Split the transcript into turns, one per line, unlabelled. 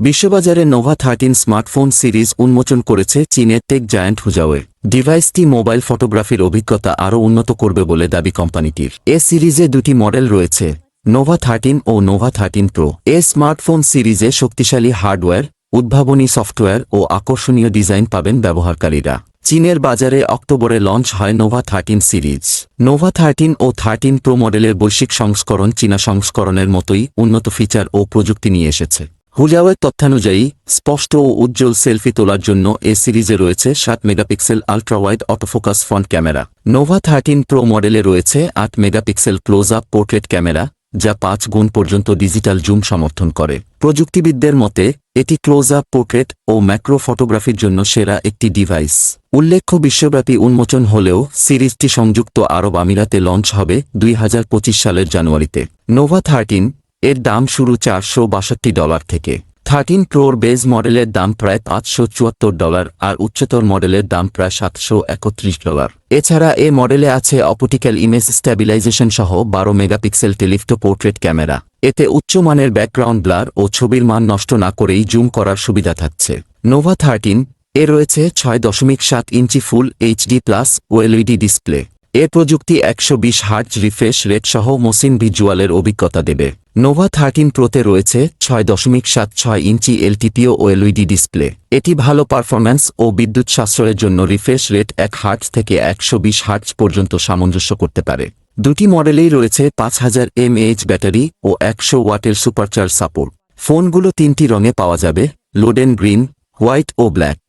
বিশ্ববাজারে Nova thirteen smartphone series উন্মোচন করেছে চীনের টেক জায়ান্ট হুজাওয়ে। ডিভাইসটি মোবাইল ফটোগ্রাফির অভিজ্ঞতা আরও উন্নত করবে বলে দাবি কোম্পানিটির। এ সিরিজে দুটি মডেল রয়েছে, নোভা থার্টিন ও নোভা থার্টিন প্রো। এ স্মার্টফোন সিরিজে শক্তিশালী হার্ডওয়্যার, উদ্ভাবনী সফটওয়্যার ও আকর্ষণীয় ডিজাইন পাবেন ব্যবহারকারীরা। চীনের বাজারে অক্টোবরে লঞ্চ হয় Nova thirteen series. Nova thirteen ও থার্টিন প্রো মডেলের বৈশ্বিক সংস্করণ চীনা সংস্করণের মতোই উন্নত ফিচার ও প্রযুক্তি নিয়ে এসেছে। হুজাওয়ের তথ্যানুযায়ী, স্পষ্ট ও উজ্জ্বল সেলফি তোলার জন্য এ সিরিজে রয়েছে সাত megapixel ultrawide autofocus front camera. Nova thirteen pro মডেলে রয়েছে আট megapixel close up portrait camera, যা পাঁচ গুণ পর্যন্ত ডিজিটাল জুম সমর্থন করে। প্রযুক্তিবিদদের মতে, এটি ক্লোজ আপ পোর্ট্রেট ও ম্যাক্রো ফটোগ্রাফির জন্য সেরা একটি ডিভাইস। উল্লেখ্য, বিশ্বব্যাপী উন্মোচন হলেও সিরিজটি সংযুক্ত আরব আমিরাতে লঞ্চ হবে দুই হাজার পঁচিশ সালের জানুয়ারিতে। নোভা থার্টিন এর দাম শুরু চারশো বাষট্টি ডলার থেকে। থার্টিন প্রোর বেজ মডেলের দাম প্রায় পাঁচশো চুয়াত্তর ডলার আর উচ্চতর মডেলের দাম প্রায় সাতশো একত্রিশ ডলার। এছাড়া এ মডেলে আছে অপটিক্যাল ইমেজ স্ট্যাবিলাইজেশন সহ বারো মেগাপিক্সেল টেলিফটো পোর্ট্রেট ক্যামেরা। এতে উচ্চমানের ব্যাকগ্রাউন্ড ব্লার ও ছবির মান নষ্ট না করেই জুম করার সুবিধা থাকছে। নোভা থার্টিন, এ রয়েছে ছয় দশমিক সাত inch full HD plus OLED display. এর প্রযুক্তি একশো বিশ হার্জ রিফ্রেশ রেট সহ মসিন ভিজুয়ালের অভিজ্ঞতা দেবে। নোভা থার্টিন প্রোতে রয়েছে ছয় দশমিক সাত ছয় ইঞ্চি এলটিপিও ও এলইডি ডিসপ্লে। এটি ভালো পারফরম্যান্স ও বিদ্যুৎ সাশ্রয়ের জন্য রিফ্রেশ রেট এক হার্জ থেকে একশো বিশ হার্জ পর্যন্ত সামঞ্জস্য করতে পারে। দুটি মডেলেই রয়েছে পাঁচ হাজার এমএএইচ ব্যাটারি ও একশো ওয়াটের সুপারচার্জ সাপোর্ট। ফোনগুলো তিনটি রঙে পাওয়া যাবে, লোডেন গ্রিন, হোয়াইট ও ব্ল্যাক।